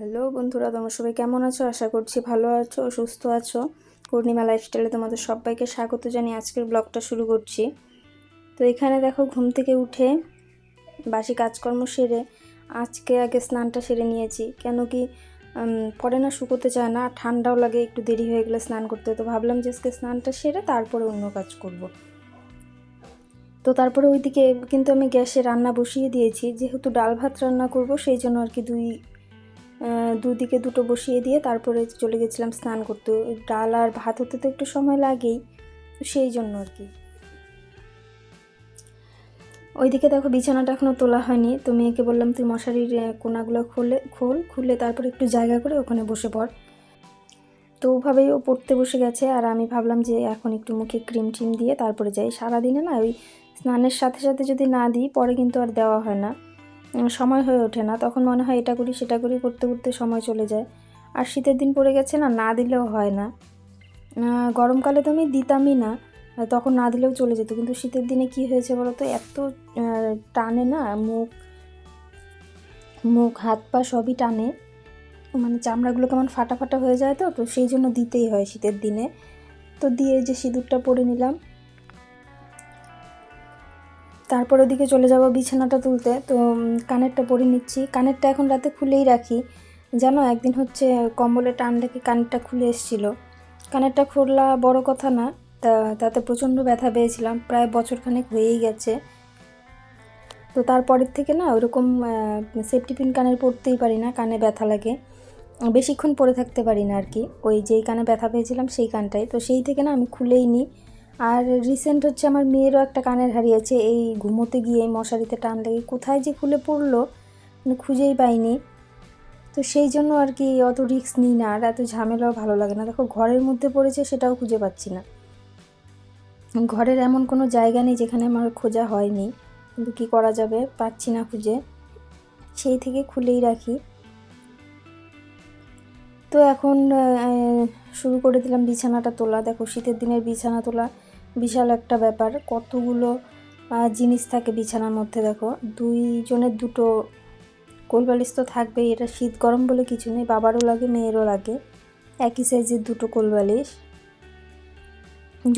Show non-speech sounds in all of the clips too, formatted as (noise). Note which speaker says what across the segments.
Speaker 1: Hello বন্ধুরা, তোমরা সবাই কেমন আছো? আশা করছি ভালো আছো, সুস্থ আছো। পূর্ণিমা লাইফস্টাইলে তোমাদের সবাইকে স্বাগত জানিয়ে আজকের ব্লগটা শুরু করছি। তো এখানে দেখো, ঘুম থেকে উঠে বাসি কাজকর্ম সেরে আজকে আগে স্নানটা সেরে নিয়েছি। কেন কি পরে না শুকোতে চায় না ঠান্ডাও লাগে, একটু দেরি হয়ে গেলে স্নান করতে। তো ভাবলাম যে আজকে স্নানটা সেরে তারপরে অন্য কাজ করব। তো তারপরে ওইদিকে কিন্তু আমি গ্যাসে রান্না বসিয়ে দিয়েছি, যেহেতু ডাল ভাত রান্না করব, সেই জন্য আর কি দুই দুদিকে দুটো বসিয়ে দিয়ে তারপরে চলে গেছিলাম স্নান করতে। ডাল আর ভাত হতে তো একটু সময় লাগেই, তো সেই জন্য আর কি। ওইদিকে দেখো বিছানাটা এখনও তোলা হয়নি, তো মেয়েকে বললাম, তুই মশারির কোনাগুলো খুলে, খোল, খুলে তারপরে একটু জায়গা করে ওখানে বসে পড়। তো ওভাবেই ও পড়তে বসে গেছে, আর আমি ভাবলাম যে এখন একটু মুখে ক্রিম টিম দিয়ে তারপরে যাই। সারাদিনে না ওই স্নানের সাথে সাথে যদি না দিই, পরে কিন্তু আর দেওয়া হয় না। সময় হয়ে ওঠে না। তখন মনে হয় এটা করি, সেটা করি, করতে করতে সময় চলে যায়। আর শীতের দিন পড়ে গেছে না না দিলেও হয় না। গরমকালে তো আমি দিতামই না, তখন না দিলেও চলে যেত। কিন্তু শীতের দিনে কি হয়েছে বলো তো এত টানে না, মুখ মুখ, হাত পা সবই টানে। মানে চামড়াগুলো কেমন ফাটা ফাটা হয়ে যায় তো তো সেই জন্য দিতেই হয় শীতের দিনে। তো দিয়ে যে সিঁদুরটা পরে নিলাম তারপর ওদিকে চলে যাব বিছানাটা তুলতে। তো কানেরটা পরে নিচ্ছি। কানেরটা এখন রাতে খুলেই রাখি। জানো, একদিন হচ্ছে কম্বলে টান রেখে কানেরটা খুলে এসেছিল। কানেরটা খোলা বড় কথা না, তা, তাতে প্রচণ্ড ব্যথা পেয়েছিলাম। প্রায় বছরখানেক হয়েই গেছে। তো তারপরের থেকে না, ওরকম সেফটি পিন কানের পরতেই পারি না, কানে ব্যথা লাগে। বেশিক্ষণ পরে থাকতে পারি না আর কি। ওই যেই কানে ব্যথা পেয়েছিলাম সেই কানটাই। তো সেই থেকে না আমি খুলেই নিই আর রিসেন্ট হচ্ছে আমার মেয়েরও একটা কানের হারিয়েছে এই ঘুমোতে গিয়ে এই মশারিতে টান লেগে কোথায় যে খুলে পড়ল মানে খুঁজেই পাইনি। তো সেই জন্য আর কি অত রিস্ক নিই না, আর এত ঝামেলাও ভালো লাগে না। দেখো ঘরের মধ্যে পড়েছে সেটাও খুঁজে পাচ্ছি না। ঘরের এমন কোনো জায়গা নেই যেখানে আমার খোঁজা হয়নি, কিন্তু কী করা যাবে পাচ্ছি না খুঁজে। সেই থেকে খুলেই রাখি। তো এখন শুরু করে দিলাম বিছানাটা তোলা। দেখো শীতের দিনের বিছানা তোলা বিশাল একটা ব্যাপার। কতগুলো জিনিস থাকে বিছানার মধ্যে দেখো। দুইজনের দুটো কোলবালিশ তো থাকবেই, এটা শীত গরম বলে কিছু নেই, বাবারও লাগে, মেয়েরও লাগে। একই সাইজের দুটো কোলবালিশ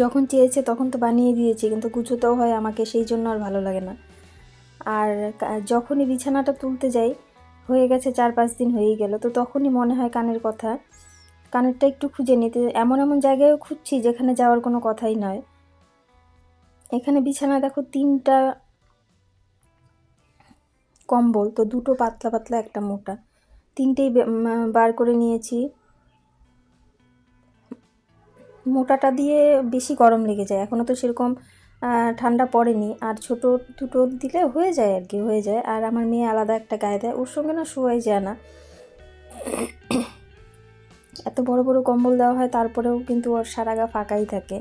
Speaker 1: যখন চেয়েছে তখন তো বানিয়ে দিয়েছি, কিন্তু গুছোতেও হয় আমাকে, সেই জন্য আর ভালো লাগে না। আর যখনই বিছানাটা তুলতে যাই, হয়ে গেছে চার পাঁচ দিন হয়েই গেল, তো তখনই মনে হয় কানের কথা। কানেরটা একটু খুঁজে নিতে, এমন এমন জায়গায়ও খুঁজছি যেখানে যাওয়ার কোনো কথাই নয়। এখানে বিছানা দেখো তিনটা কম্বল, তো দুটো পাতলা পাতলা, একটা মোটা। তিনটেই বার করে নিয়েছি। মোটাটা দিয়ে বেশি গরম লেগে যায়। এখনও তো সেরকম ঠান্ডা পড়েনি। আর ছোট দুটো দিলে হয়ে যায় আর কি, হয়ে যায়। আর আমার মেয়ে আলাদা একটা গায়ে দেয়। ওর সঙ্গে না শোয়াই যায় না। এত বড় বড় কম্বল দেওয়া হয়, তারপরেও কিন্তু ওর সারা গা ফাঁকাই থাকে।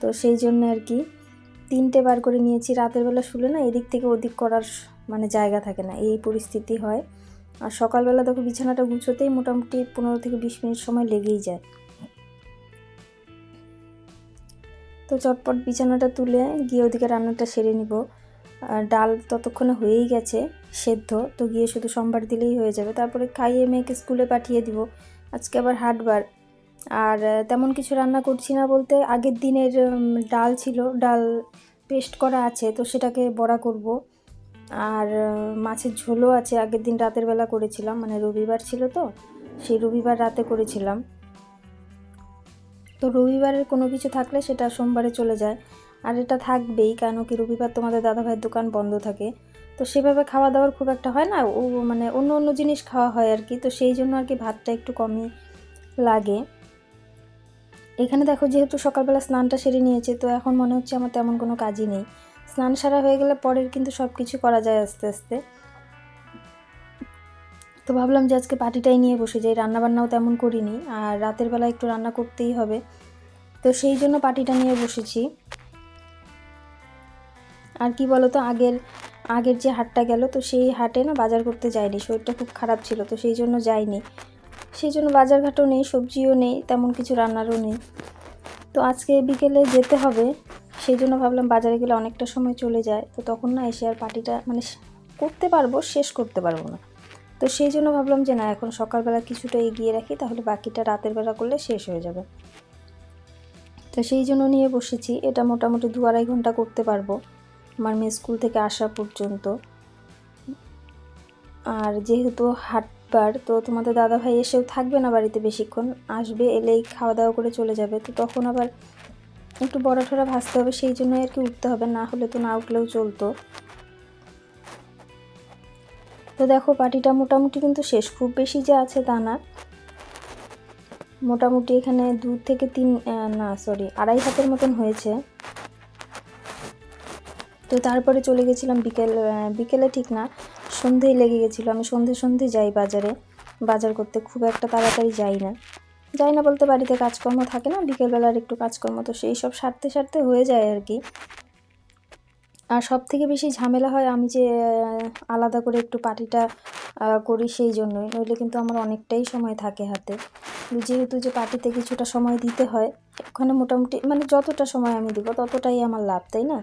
Speaker 1: তো সেই জন্য আর কি। তিনটে বার করে নিয়েছি, রাতের বেলা শুলে না এদিক থেকে ওদিক করার মানে জায়গা থাকে না, এই পরিস্থিতি হয়। আর সকালবেলা দেখো বিছানাটা গুছোতেই মোটামুটি পনেরো থেকে বিশ মিনিট সময় লেগেই যায়। তো চটপট বিছানাটা তুলে গিয়ে ওদিকে রান্নাটা সেরে নিব। আর ডাল ততক্ষণে হয়েই গেছে, সেদ্ধ, তো গিয়ে শুধু সোমবার দিলেই হয়ে যাবে। তারপরে খাইয়ে মেয়েকে স্কুলে পাঠিয়ে দিব। আজকে আবার হাটবার। আর তেমন কিছু রান্না করছি না বলতে, আগের দিনের ডাল ছিল, ডাল পেস্ট করা আছে, তো সেটাকে বড়া করব। আর মাছের ঝোলও আছে, আগের দিন রাতের বেলা করেছিলাম মানে রবিবার ছিল তো, সেই রবিবার রাতে করেছিলাম। তো রবিবারের কোনো কিছু থাকলে সেটা সোমবারে চলে যায়। আর এটা থাকবেই, কেন কি রবিবার তোমাদের দাদাভাইয়ের দোকান বন্ধ থাকে। তো সেভাবে খাওয়া দাওয়ার খুব একটা হয় না, ও মানে অন্য অন্য জিনিস খাওয়া হয় আর কি, তো সেই জন্য আর কি ভাতটা একটু কমই লাগে। এখানে দেখো যেহেতু সকালবেলা স্নানটা সেরে নিয়েছে, তো এখন মনে হচ্ছে আমার তেমন কোনো কাজই নেই। স্নান সারা হয়ে গেলে পরের কিন্তু সব কিছু করা যায় আস্তে আস্তে। তো ভাবলাম যে আজকে পার্টিটাই নিয়ে বসে যাই, রান্নাবান্নাও তেমন করিনি, আর রাতের বেলা একটু রান্না করতেই হবে। তো সেই জন্য পার্টিটা নিয়ে বসেছি। আর কি বলতো, আগের আগের যে হাটটা গেল, তো সেই হাটে না বাজার করতে যাইনি, শরীরটা খুব খারাপ ছিল, তো সেই জন্য যাইনি। সেই জন্য বাজারঘাটও নেই, সবজিও নেই, তেমন কিছু রান্নারও নেই। তো আজকে বিকেলে যেতে হবে, সেই জন্য ভাবলাম বাজারে গেলে অনেকটা সময় চলে যায়। তো তখন না এসে আর পার্টিটা মানে করতে পারব, শেষ করতে পারব না। তো সেই জন্য ভাবলাম যে না, এখন সকালবেলা কিছুটা এগিয়ে রাখি, তাহলে বাকিটা রাতের বেলা করলে শেষ হয়ে যাবে। তো সেই জন্য নিয়ে বসেছি, এটা মোটামুটি দু আড়াই ঘণ্টা করতে পারব, আমার মেয়ে স্কুল থেকে আসা পর্যন্ত। আর যেহেতু হাটবার তো তোমাদের দাদা ভাই এসেও থাকবে না বাড়িতে বেশিক্ষণ, আসবে, এলেই খাওয়া দাওয়া করে চলে যাবে। তো তখন আবার একটু বড়া ঠরা ভাজতে হবে, সেই জন্যই আর কি উঠতে হবে, না হলে তো না উঠলেও চলতো। তো দেখো পাটিটা মোটামুটি কিন্তু শেষ, খুব বেশি যে আছে তা না। মোটামুটি এখানে দু থেকে তিন না সরি আড়াই হাতের মতন হয়েছে। তো তারপরে চলে গেছিলাম বিকেল বিকেলে ঠিক না সন্ধেই লেগে গেছিল। আমি সন্ধে সন্ধে যাই বাজারে। বাজার করতে খুব একটা তাড়াতাড়ি যাই না। যাই না বলতে বাড়িতে কাজকর্ম থাকে না বিকেলবেলার একটু কাজকর্ম তো সেই সব সারতে সারতে হয়ে যায় আর কি। আর সব থেকে বেশি ঝামেলা হয় আমি যে আলাদা করে একটু আহ, করি সেই জন্যই। নইলে কিন্তু আমার অনেকটাই সময় থাকে হাতে। যেহেতু যে পার্টিতে কিছুটা সময় দিতে হয় ওখানে মোটামুটি মানে যতটা সময় আমি দিব ততটাই আমার লাভ তাই না?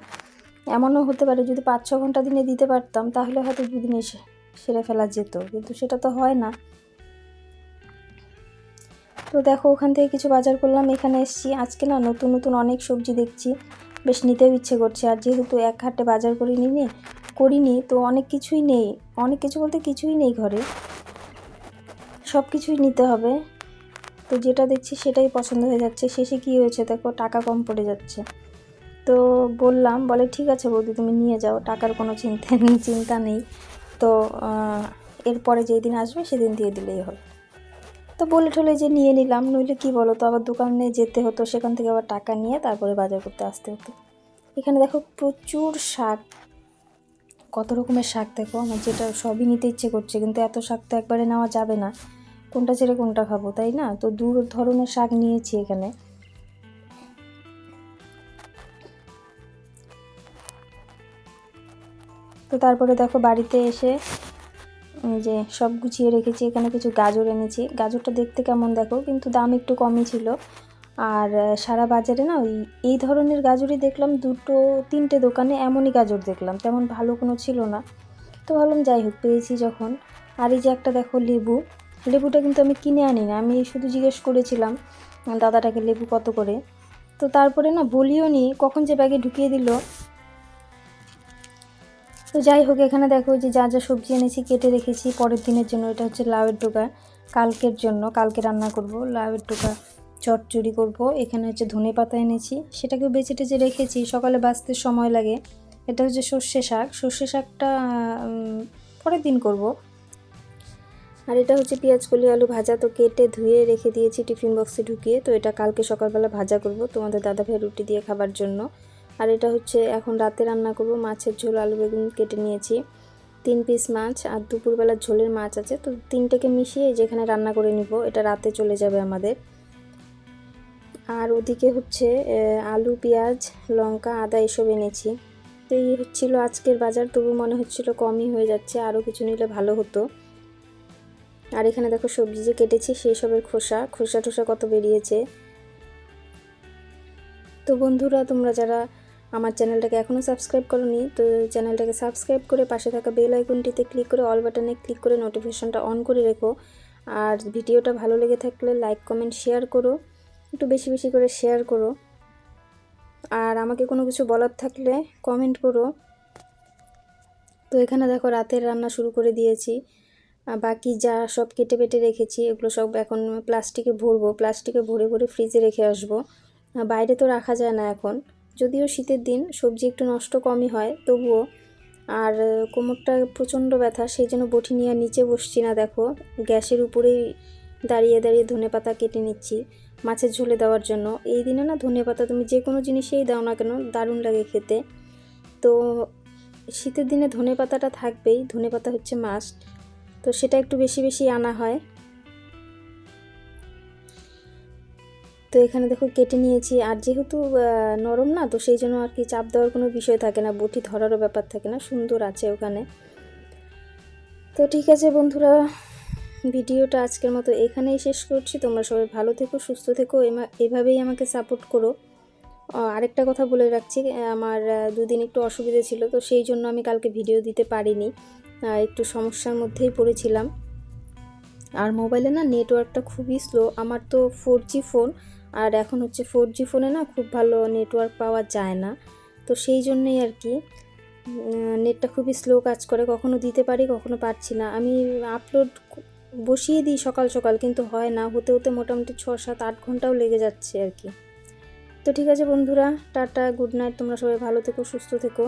Speaker 1: এমনও হতে পারে যদি পাঁচ ছ ঘণ্টা দিনে দিতে পারতাম, তাহলে হয়তো দুদিনে সেরে ফেলা যেত, কিন্তু সেটা তো হয় না। তো দেখো, ওখান থেকে কিছু বাজার করলাম, এখানে এসেছি। আজকে না নতুন নতুন অনেক সবজি দেখছি। বেশ নিতেও ইচ্ছে করছে, আর যেহেতু এক হাটে বাজার করিনি নি, করিনি, তো অনেক কিছুই নেই। অনেক কিছু বলতে কিছুই নেই ঘরে। সব কিছুই নিতে হবে। তো যেটা দেখছি সেটাই পছন্দ হয়ে যাচ্ছে। শেষে কী হয়েছে দেখো, টাকা কম পড়ে যাচ্ছে। তো বললাম, বলে, ঠিক আছে বৌদি, তুমি নিয়ে যাও, টাকার কোনো চিন্তা নেই (laughs) চিন্তা নেই। তো এরপরে যেই দিন আসবে সেদিন দিয়ে দিলেই হবে তো বলে ঠলে যে নিয়ে নিলাম, নইলে কি বলো তো, আবার দোকানে যেতে হতো, সেখান থেকে আবার টাকা নিয়ে তারপরে বাজার করতে আসতে হতো। এখানে দেখো প্রচুর শাক, কত রকমের শাক দেখো, আমার যেটা সবই নিতে ইচ্ছে করছে, কিন্তু এত শাক তো একবারে নেওয়া যাবে না। কোনটা ছেড়ে কোনটা খাব, তাই না? তো দু ধরনের শাক নিয়েছি এখানে। তো তারপরে দেখো বাড়িতে এসে যে সব গুছিয়ে রেখেছি, এখানে কিছু গাজর এনেছি। গাজরটা দেখতে কেমন দেখো, কিন্তু দাম একটু কমই ছিল। আর সারা বাজারে না ওই, এই ধরনের গাজরই দেখলাম দুটো, তিনটে দোকানে এমনই গাজর দেখলাম, তেমন ভালো কোনো ছিল না। তো ভাবলাম যাই হোক, পেয়েছি যখন। আর এই যে একটা দেখো লেবু, লেবুটা কিন্তু আমি কিনে আনি না, আমি শুধু জিজ্ঞেস করেছিলাম, দাদাটাকে লেবু কত করে। তো তারপরে না বলিও নি, কখন যে ব্যাগে ঢুকিয়ে দিল তো যাই হোক, এখানে দেখো যে যা যা সবজি এনেছি, কেটে রেখেছি। পরের দিনের জন্য এটা হচ্ছে লাউয়ের ডোকা কালকের জন্য, কালকে রান্না করব লাউয়ের ডোকা চটচড়ি করব। এখানে হচ্ছে ধনে পাতা এনেছি। সেটাকে বেছে টেচে রেখেছি। সকালে বাঁচতে সময় লাগে। এটা হচ্ছে সর্ষে শাক। সর্ষে শাকটা পরের দিন করব। আর এটা হচ্ছে পেঁয়াজ কলি আলু ভাজা। তো কেটে ধুয়ে রেখে দিয়েছি টিফিন বক্সে ঢুকিয়ে। তো এটা কালকে সকালবেলা ভাজা করব তোমাদের দাদা ভাই রুটি দিয়ে খাবার জন্য। আর এটা হচ্ছে এখন রাতে রান্না করব মাছের ঝোল, আলু বেগুন কেটে নিয়েছি। তিন পিস মাছ আর দুপুরবেলার ঝোলের মাছ আছে। তো তিনটেকে মিশিয়ে যেখানে রান্না করে নিব, এটা রাতে চলে যাবে আমাদের। আর ওদিকে হচ্ছে আলু, পেঁয়াজ, লঙ্কা, আদা এসব এনেছি। তো এই হচ্ছিল আজকের বাজার, তবু মনে হচ্ছিল কমই হয়ে যাচ্ছে আরও কিছু নিলে ভালো হতো। আর এখানে দেখো সবজি যে কেটেছি সেই সবের খোসা। খোসা টোসা কত বেরিয়েছে। তো বন্ধুরা, তোমরা যারা আমার চ্যানেলটাকে এখনও সাবস্ক্রাইব করোনি, তো চ্যানেলটাকে সাবস্ক্রাইব করে পাশে থাকা বেল আইকনটিতে ক্লিক করে অল বাটনে ক্লিক করে নোটিফিকেশনটা অন করে রেখো। আর ভিডিওটা ভালো লেগে থাকলে লাইক কমেন্ট শেয়ার করো। একটু বেশি বেশি করে শেয়ার করো। আর আমাকে কোনো কিছু বলার থাকলে কমেন্ট করো। তো এখানে দেখো রাতের রান্না শুরু করে দিয়েছি। বাকি যা সব কেটে বেটে রেখেছি, এগুলো সব এখন প্লাস্টিকে ভরবো। প্লাস্টিকে ভরে ভরে ফ্রিজে রেখে আসব। বাইরে তো রাখা যায় না এখন। যদিও শীতের দিন সবজি একটু নষ্ট কমই হয়, তবুও। আর, কোমরটা প্রচণ্ড ব্যথা, সেই জন্য বটি নিয়ে নিচে বসছি না, দেখো। গ্যাসের উপরেই দাঁড়িয়ে দাঁড়িয়ে ধনে পাতা কেটে নিচ্ছি মাছের ঝোলে দেওয়ার জন্য। এই দিনে না ধনে পাতা তুমি যে কোনো জিনিসেই দাও না কেন, দারুণ লাগে খেতে। তো, শীতের দিনে ধনে পাতাটা থাকবেই, ধনে পাতা হচ্ছে মাস্ট তো সেটা একটু বেশি বেশি আনা হয়। তো এখানে দেখো কেটে নিয়েছি। আর যেহেতু নরম না, তো সেই জন্য আর কি চাপ দেওয়ার কোনো বিষয় থাকে না। বটি ধরারও ব্যাপার থাকে না, সুন্দর আছে ওখানে। তো ঠিক আছে বন্ধুরা, ভিডিওটা আজকের মতো এখানেই শেষ করছি। তোমরা সবাই ভালো থেকো, সুস্থ থেকো এভাবেই আমাকে সাপোর্ট করো। আরেকটা কথা বলে রাখছি আমার দুদিন একটু অসুবিধা ছিল, তো সেই জন্য আমি কালকে ভিডিও দিতে পারিনি। একটু সমস্যার মধ্যেই পড়েছিলাম। আর মোবাইলে না নেটওয়ার্কটা খুবই স্লো আমার তো ফোর জি ফোন আর এখন হচ্ছে ফোর জি ফোনে না খুব ভালো নেটওয়ার্ক পাওয়া যায় না। তো সেই জন্যই আর কি নেটটা খুবই স্লো কাজ করে, কখনো দিতে পারি, কখনো পারছি না। আমি আপলোড বসিয়ে দিই সকাল সকাল, কিন্তু হয় না, হতে হতে মোটামুটি ছ, সাত, আট ঘন্টাও লেগে যাচ্ছে আর কি। তো ঠিক আছে বন্ধুরা, টাটা গুড নাইট তোমরা সবাই ভালো থেকো, সুস্থ থেকো।